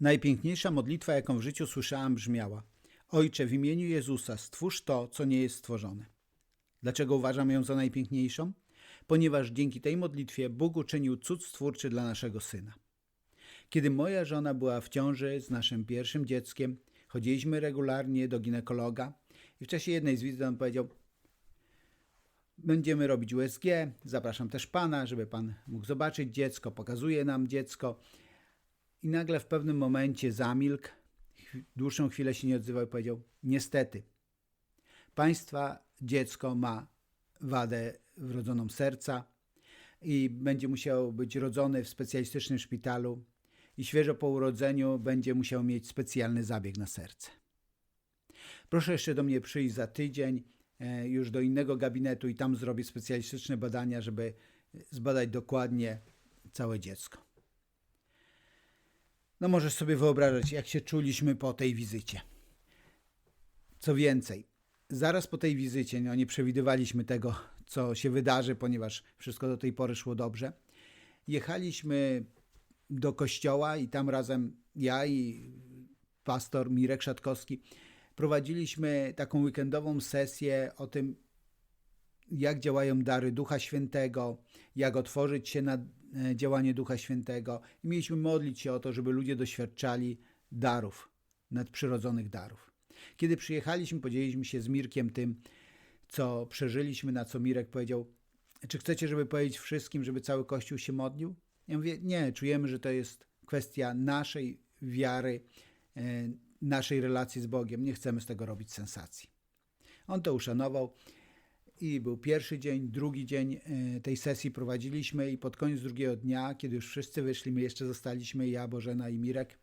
Najpiękniejsza modlitwa, jaką w życiu słyszałam, brzmiała: Ojcze, w imieniu Jezusa, stwórz to, co nie jest stworzone. Dlaczego uważam ją za najpiękniejszą? Ponieważ dzięki tej modlitwie Bóg uczynił cud stwórczy dla naszego syna. Kiedy moja żona była w ciąży z naszym pierwszym dzieckiem, chodziliśmy regularnie do ginekologa i w czasie jednej z wizyt on powiedział: Będziemy robić USG, zapraszam też pana, żeby pan mógł zobaczyć dziecko, pokazuje nam dziecko. I nagle w pewnym momencie zamilkł, dłuższą chwilę się nie odzywał i powiedział: Niestety, państwa dziecko ma wadę wrodzoną serca i będzie musiało być rodzone w specjalistycznym szpitalu i świeżo po urodzeniu będzie musiał mieć specjalny zabieg na serce. Proszę jeszcze do mnie przyjść za tydzień, e, już do innego gabinetu i tam zrobię specjalistyczne badania, żeby zbadać dokładnie całe dziecko. No możesz sobie wyobrażać, jak się czuliśmy po tej wizycie. Co więcej, zaraz po tej wizycie, no nie przewidywaliśmy tego, co się wydarzy, ponieważ wszystko do tej pory szło dobrze. Jechaliśmy do kościoła i tam razem ja i pastor Mirek Szatkowski prowadziliśmy taką weekendową sesję o tym, jak działają dary Ducha Świętego, jak otworzyć się na działanie Ducha Świętego. I mieliśmy modlić się o to, żeby ludzie doświadczali darów, nadprzyrodzonych darów. Kiedy przyjechaliśmy, podzieliliśmy się z Mirkiem tym, co przeżyliśmy, na co Mirek powiedział, czy chcecie, żeby powiedzieć wszystkim, żeby cały Kościół się modlił? Ja mówię, nie, czujemy, że to jest kwestia naszej wiary, e, naszej relacji z Bogiem. Nie chcemy z tego robić sensacji. On to uszanował i był pierwszy dzień, drugi dzień e, tej sesji prowadziliśmy i pod koniec drugiego dnia, kiedy już wszyscy wyszli, my jeszcze zostaliśmy, ja, Bożena i Mirek,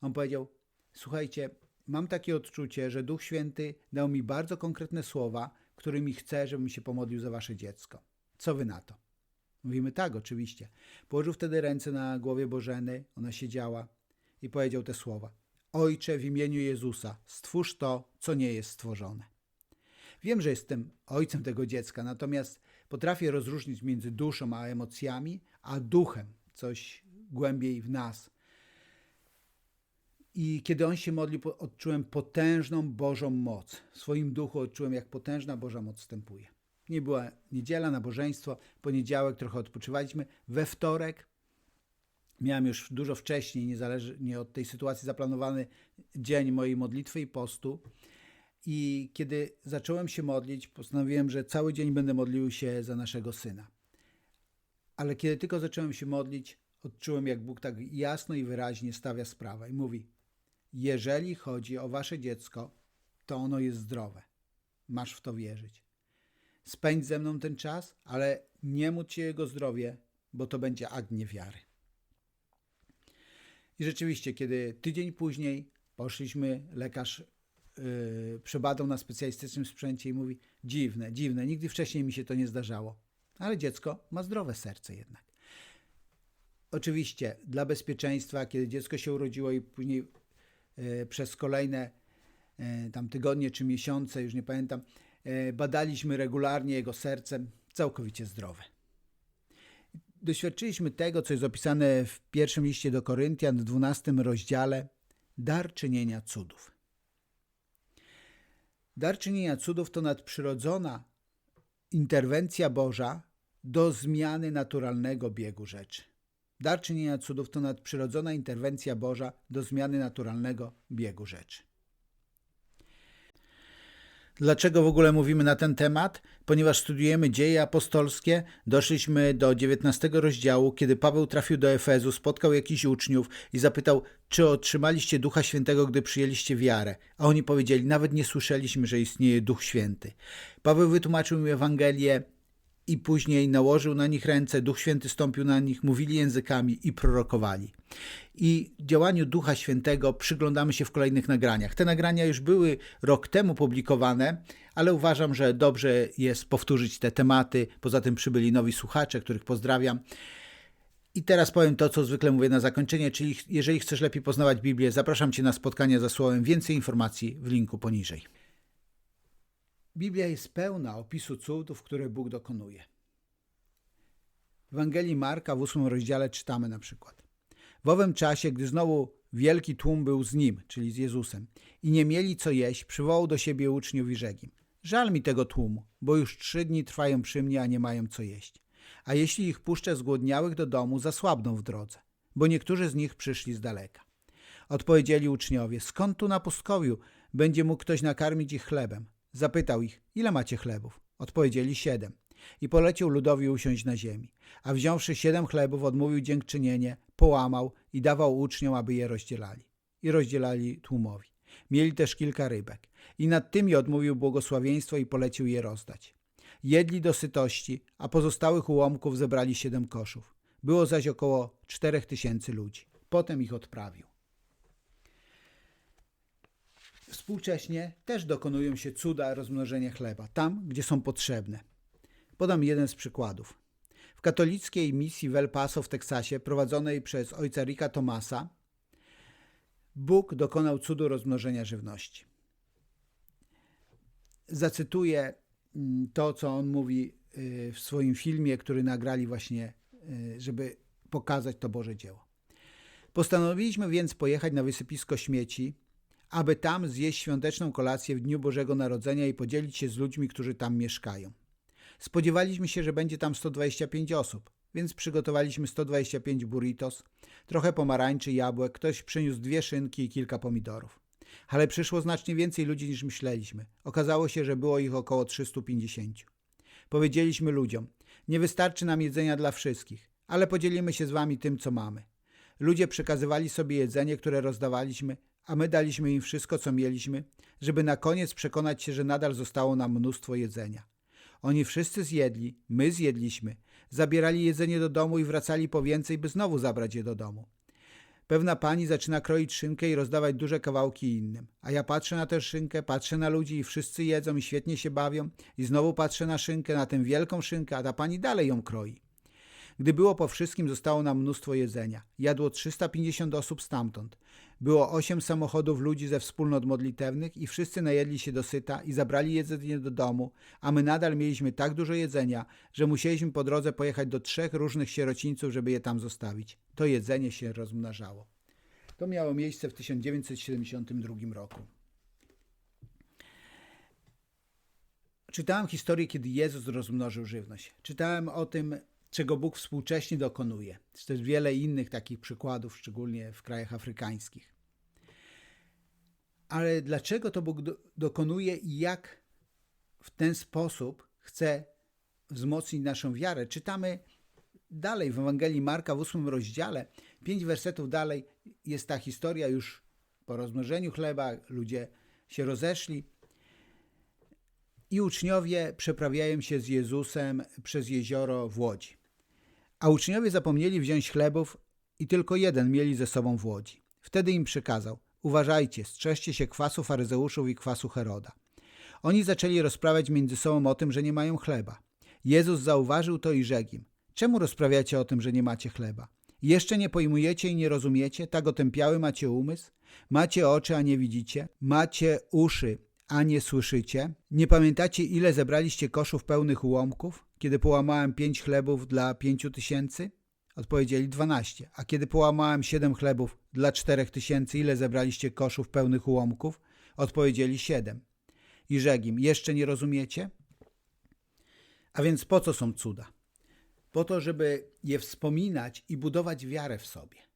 on powiedział, słuchajcie, mam takie odczucie, że Duch Święty dał mi bardzo konkretne słowa, którymi chcę, żebym się pomodlił za wasze dziecko. Co wy na to? Mówimy tak, oczywiście. Położył wtedy ręce na głowie Bożeny, ona siedziała i powiedział te słowa. Ojcze, w imieniu Jezusa, stwórz to, co nie jest stworzone. Wiem, że jestem ojcem tego dziecka, natomiast potrafię rozróżnić między duszą a emocjami, a duchem, coś głębiej w nas. I kiedy on się modlił, odczułem potężną Bożą moc. W swoim duchu odczułem, jak potężna Boża moc wstępuje. Nie była niedziela, nabożeństwo, poniedziałek trochę odpoczywaliśmy. We wtorek miałem już dużo wcześniej, niezależnie od tej sytuacji, zaplanowany dzień mojej modlitwy i postu. I kiedy zacząłem się modlić, postanowiłem, że cały dzień będę modlił się za naszego syna. Ale kiedy tylko zacząłem się modlić, odczułem, jak Bóg tak jasno i wyraźnie stawia sprawę i mówi: Jeżeli chodzi o wasze dziecko, to ono jest zdrowe. Masz w to wierzyć. Spędź ze mną ten czas, ale nie módl się jego zdrowie, bo to będzie akt niewiary. I rzeczywiście, kiedy tydzień później poszliśmy, lekarz przebadał na specjalistycznym sprzęcie i mówi: Dziwne, dziwne, nigdy wcześniej mi się to nie zdarzało. Ale dziecko ma zdrowe serce jednak. Oczywiście, dla bezpieczeństwa, kiedy dziecko się urodziło i później yy, przez kolejne yy, tam tygodnie czy miesiące, już nie pamiętam, badaliśmy regularnie jego serce, całkowicie zdrowe doświadczyliśmy tego, co jest opisane w pierwszym liście do Koryntian w 12 rozdziale dar czynienia cudów. Dar czynienia cudów to nadprzyrodzona interwencja Boża do zmiany naturalnego biegu rzeczy. Dar czynienia cudów to nadprzyrodzona interwencja Boża do zmiany naturalnego biegu rzeczy. Dlaczego w ogóle mówimy na ten temat? Ponieważ studujemy dzieje apostolskie, doszliśmy do 19 rozdziału, kiedy Paweł trafił do Efezu, spotkał jakichś uczniów i zapytał, czy otrzymaliście Ducha Świętego, gdy przyjęliście wiarę. A oni powiedzieli, nawet nie słyszeliśmy, że istnieje Duch Święty. Paweł wytłumaczył im Ewangelię i później nałożył na nich ręce, Duch Święty stąpił na nich, mówili językami i prorokowali. I działaniu Ducha Świętego przyglądamy się w kolejnych nagraniach. Te nagrania już były rok temu publikowane, ale uważam, że dobrze jest powtórzyć te tematy. Poza tym przybyli nowi słuchacze, których pozdrawiam. I teraz powiem to, co zwykle mówię na zakończenie, czyli jeżeli chcesz lepiej poznawać Biblię, zapraszam Cię na spotkanie za słowem. Więcej informacji w linku poniżej. Biblia jest pełna opisu cudów, które Bóg dokonuje. W Ewangelii Marka w ósmym rozdziale czytamy na przykład. W owym czasie, gdy znowu wielki tłum był z nim, czyli z Jezusem, i nie mieli co jeść, przywołał do siebie uczniów i rzekł im, żal mi tego tłumu, bo już trzy dni trwają przy mnie, a nie mają co jeść. A jeśli ich puszczę zgłodniałych do domu, zasłabną w drodze, bo niektórzy z nich przyszli z daleka. Odpowiedzieli uczniowie, skąd tu na pustkowiu będzie mógł ktoś nakarmić ich chlebem? Zapytał ich, ile macie chlebów? Odpowiedzieli siedem. I polecił ludowi usiąść na ziemi. A wziąwszy siedem chlebów, odmówił dziękczynienie, połamał i dawał uczniom, aby je rozdzielali. I rozdzielali tłumowi. Mieli też kilka rybek. I nad tymi odmówił błogosławieństwo i polecił je rozdać. Jedli do sytości, a pozostałych ułomków zebrali siedem koszów. Było zaś około czterech tysięcy ludzi. Potem ich odprawił. Współcześnie też dokonują się cuda rozmnożenia chleba, tam, gdzie są potrzebne. Podam jeden z przykładów. W katolickiej misji w El Paso w Teksasie, prowadzonej przez ojca Rika Tomasa, Bóg dokonał cudu rozmnożenia żywności. Zacytuję mm, to, co on mówi y, w swoim filmie, który nagrali właśnie, y, żeby pokazać to Boże dzieło. Postanowiliśmy więc pojechać na wysypisko śmieci, aby tam zjeść świąteczną kolację w dniu Bożego Narodzenia i podzielić się z ludźmi, którzy tam mieszkają. Spodziewaliśmy się, że będzie tam 125 osób, więc przygotowaliśmy 125 burritos, trochę pomarańczy, jabłek, ktoś przyniósł dwie szynki i kilka pomidorów. Ale przyszło znacznie więcej ludzi niż myśleliśmy. Okazało się, że było ich około 350. Powiedzieliśmy ludziom, nie wystarczy nam jedzenia dla wszystkich, ale podzielimy się z wami tym, co mamy. Ludzie przekazywali sobie jedzenie, które rozdawaliśmy, a my daliśmy im wszystko, co mieliśmy, żeby na koniec przekonać się, że nadal zostało nam mnóstwo jedzenia. Oni wszyscy zjedli, my zjedliśmy, zabierali jedzenie do domu i wracali po więcej, by znowu zabrać je do domu. Pewna pani zaczyna kroić szynkę i rozdawać duże kawałki innym, a ja patrzę na tę szynkę, patrzę na ludzi i wszyscy jedzą i świetnie się bawią i znowu patrzę na szynkę, na tę wielką szynkę, a ta pani dalej ją kroi. Gdy było po wszystkim, zostało nam mnóstwo jedzenia. Jadło 350 osób stamtąd. Było osiem samochodów ludzi ze wspólnot modlitewnych i wszyscy najedli się dosyta i zabrali jedzenie do domu, a my nadal mieliśmy tak dużo jedzenia, że musieliśmy po drodze pojechać do trzech różnych sierocińców, żeby je tam zostawić. To jedzenie się rozmnażało. To miało miejsce w 1972 roku. Czytałem historię, kiedy Jezus rozmnożył żywność. Czytałem o tym, czego Bóg współcześnie dokonuje. Jest wiele innych takich przykładów, szczególnie w krajach afrykańskich. Ale dlaczego to Bóg do, dokonuje i jak w ten sposób chce wzmocnić naszą wiarę? Czytamy dalej w Ewangelii Marka w ósmym rozdziale, pięć wersetów dalej jest ta historia już po rozmnożeniu chleba, ludzie się rozeszli i uczniowie przeprawiają się z Jezusem przez jezioro w łodzi. A uczniowie zapomnieli wziąć chlebów i tylko jeden mieli ze sobą w łodzi. Wtedy im przykazał: Uważajcie, strzeżcie się kwasu faryzeuszów i kwasu Heroda. Oni zaczęli rozprawiać między sobą o tym, że nie mają chleba. Jezus zauważył to i rzekł im: Czemu rozprawiacie o tym, że nie macie chleba? Jeszcze nie pojmujecie i nie rozumiecie? Tak otępiały macie umysł? Macie oczy, a nie widzicie? Macie uszy, a nie słyszycie? Nie pamiętacie, ile zebraliście koszów pełnych ułomków, kiedy połamałem pięć chlebów dla pięciu tysięcy? Odpowiedzieli dwanaście. A kiedy połamałem siedem chlebów dla czterech tysięcy, ile zebraliście koszów pełnych ułomków? Odpowiedzieli siedem. I rzekł im, jeszcze nie rozumiecie? A więc po co są cuda? Po to, żeby je wspominać i budować wiarę w sobie.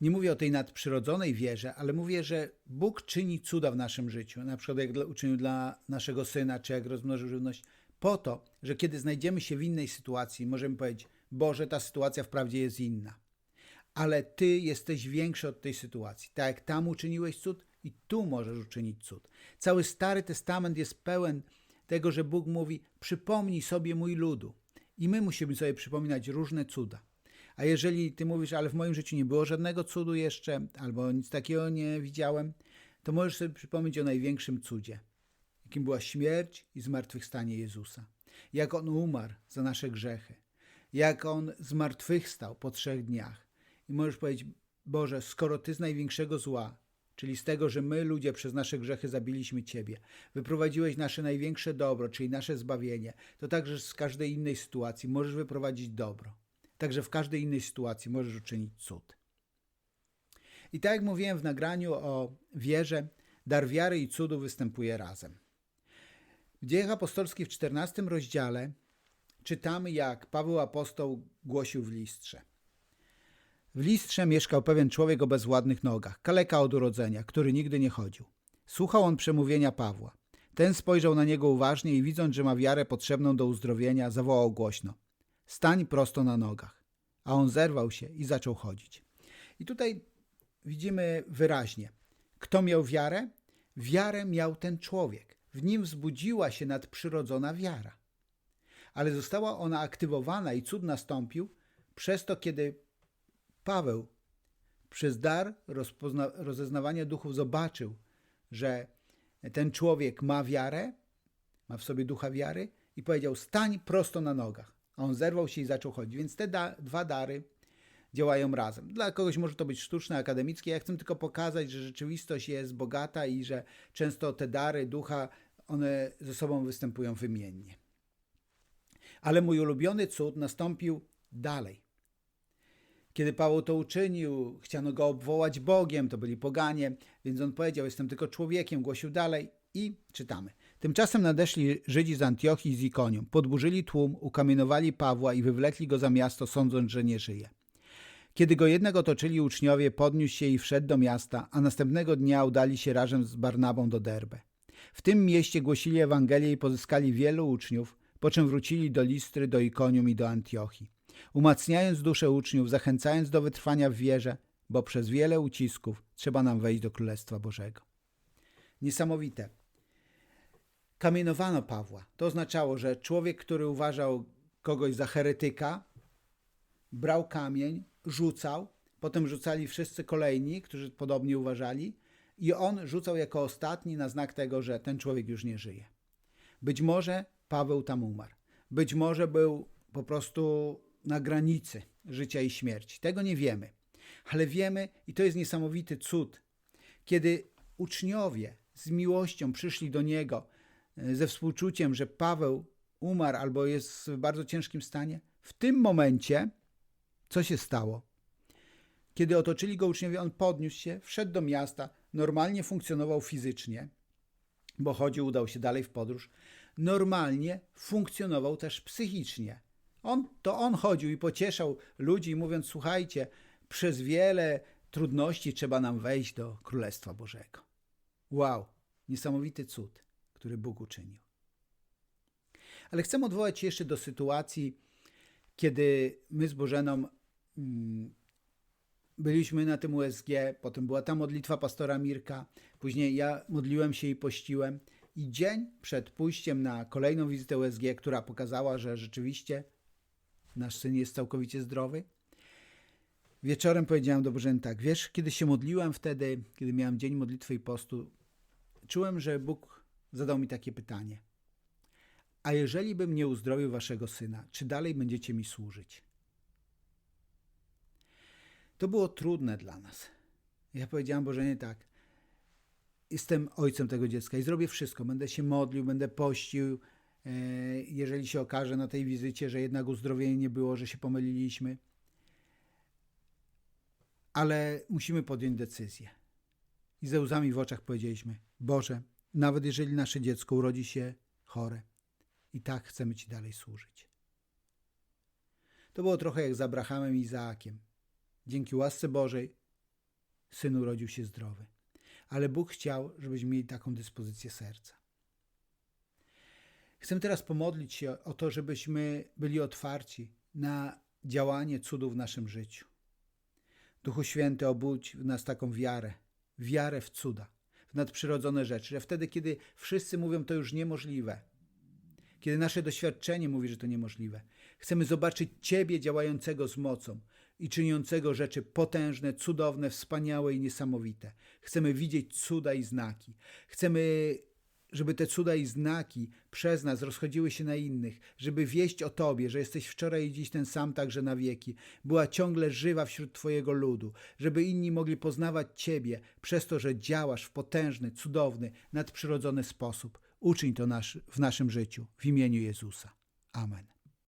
Nie mówię o tej nadprzyrodzonej wierze, ale mówię, że Bóg czyni cuda w naszym życiu, na przykład jak uczynił dla naszego syna, czy jak rozmnożył żywność, po to, że kiedy znajdziemy się w innej sytuacji, możemy powiedzieć: Boże, ta sytuacja wprawdzie jest inna, ale Ty jesteś większy od tej sytuacji. Tak jak tam uczyniłeś cud, i tu możesz uczynić cud. Cały Stary Testament jest pełen tego, że Bóg mówi: Przypomnij sobie mój ludu. I my musimy sobie przypominać różne cuda. A jeżeli ty mówisz, ale w moim życiu nie było żadnego cudu jeszcze, albo nic takiego nie widziałem, to możesz sobie przypomnieć o największym cudzie, jakim była śmierć i zmartwychwstanie Jezusa. Jak On umarł za nasze grzechy. Jak On zmartwychwstał po trzech dniach. I możesz powiedzieć, Boże, skoro Ty z największego zła, czyli z tego, że my ludzie przez nasze grzechy zabiliśmy Ciebie, wyprowadziłeś nasze największe dobro, czyli nasze zbawienie, to także z każdej innej sytuacji możesz wyprowadzić dobro. Także w każdej innej sytuacji możesz uczynić cud. I tak jak mówiłem w nagraniu o wierze, dar wiary i cudu występuje razem. W Dziejach Apostolskich w 14 rozdziale czytamy, jak Paweł apostoł głosił w listrze. W listrze mieszkał pewien człowiek o bezwładnych nogach, kaleka od urodzenia, który nigdy nie chodził. Słuchał on przemówienia Pawła. Ten spojrzał na niego uważnie i widząc, że ma wiarę potrzebną do uzdrowienia, zawołał głośno: Stań prosto na nogach. A on zerwał się i zaczął chodzić. I tutaj widzimy wyraźnie, kto miał wiarę? Wiarę miał ten człowiek. W nim wzbudziła się nadprzyrodzona wiara. Ale została ona aktywowana i cud nastąpił przez to, kiedy Paweł przez dar rozeznawania duchów zobaczył, że ten człowiek ma wiarę, ma w sobie ducha wiary i powiedział: Stań prosto na nogach. A on zerwał się i zaczął chodzić. Więc te da- dwa dary działają razem. Dla kogoś może to być sztuczne, akademickie. Ja chcę tylko pokazać, że rzeczywistość jest bogata i że często te dary ducha, one ze sobą występują wymiennie. Ale mój ulubiony cud nastąpił dalej. Kiedy Paweł to uczynił, chciano go obwołać Bogiem, to byli poganie, więc on powiedział: Jestem tylko człowiekiem, głosił dalej i czytamy. Tymczasem nadeszli Żydzi z Antiochii i z Ikonium, podburzyli tłum, ukamienowali Pawła i wywlekli go za miasto, sądząc, że nie żyje. Kiedy go jednak otoczyli uczniowie, podniósł się i wszedł do miasta, a następnego dnia udali się razem z Barnabą do Derbe. W tym mieście głosili Ewangelię i pozyskali wielu uczniów, po czym wrócili do Listry, do Ikonium i do Antiochii umacniając duszę uczniów, zachęcając do wytrwania w wierze, bo przez wiele ucisków trzeba nam wejść do Królestwa Bożego. Niesamowite. Kamienowano Pawła. To oznaczało, że człowiek, który uważał kogoś za heretyka, brał kamień, rzucał, potem rzucali wszyscy kolejni, którzy podobnie uważali, i on rzucał jako ostatni na znak tego, że ten człowiek już nie żyje. Być może Paweł tam umarł. Być może był po prostu na granicy życia i śmierci. Tego nie wiemy, ale wiemy, i to jest niesamowity cud, kiedy uczniowie z miłością przyszli do niego ze współczuciem, że Paweł umarł albo jest w bardzo ciężkim stanie, w tym momencie co się stało? Kiedy otoczyli go uczniowie, on podniósł się, wszedł do miasta, normalnie funkcjonował fizycznie, bo chodził, udał się dalej w podróż. Normalnie funkcjonował też psychicznie. On, to on chodził i pocieszał ludzi, mówiąc: Słuchajcie, przez wiele trudności trzeba nam wejść do Królestwa Bożego. Wow, niesamowity cud, który Bóg uczynił. Ale chcę odwołać się jeszcze do sytuacji, kiedy my z Bożeną mm, byliśmy na tym USG, potem była ta modlitwa pastora Mirka, później ja modliłem się i pościłem. I dzień przed pójściem na kolejną wizytę USG, która pokazała, że rzeczywiście nasz syn jest całkowicie zdrowy. Wieczorem powiedziałem do Bożeny tak, wiesz, kiedy się modliłem wtedy, kiedy miałem dzień modlitwy i postu, czułem, że Bóg zadał mi takie pytanie. A jeżeli bym nie uzdrowił waszego syna, czy dalej będziecie mi służyć? To było trudne dla nas. Ja powiedziałem Bożenie tak, jestem ojcem tego dziecka i zrobię wszystko, będę się modlił, będę pościł, E, jeżeli się okaże na tej wizycie, że jednak uzdrowienie nie było, że się pomyliliśmy. Ale musimy podjąć decyzję. I ze łzami w oczach powiedzieliśmy: Boże, nawet jeżeli nasze dziecko urodzi się chore, i tak chcemy Ci dalej służyć. To było trochę jak z Abrahamem i Izaakiem. Dzięki łasce Bożej syn urodził się zdrowy. Ale Bóg chciał, żebyśmy mieli taką dyspozycję serca. Chcę teraz pomodlić się o to, żebyśmy byli otwarci na działanie cudów w naszym życiu. Duchu Święty, obudź w nas taką wiarę, wiarę w cuda, w nadprzyrodzone rzeczy, że wtedy, kiedy wszyscy mówią, to już niemożliwe, kiedy nasze doświadczenie mówi, że to niemożliwe, chcemy zobaczyć Ciebie działającego z mocą i czyniącego rzeczy potężne, cudowne, wspaniałe i niesamowite. Chcemy widzieć cuda i znaki. Chcemy żeby te cuda i znaki przez nas rozchodziły się na innych, żeby wieść o Tobie, że jesteś wczoraj i dziś ten sam także na wieki, była ciągle żywa wśród Twojego ludu, żeby inni mogli poznawać Ciebie przez to, że działasz w potężny, cudowny, nadprzyrodzony sposób. Uczyń to nasz, w naszym życiu w imieniu Jezusa. Amen.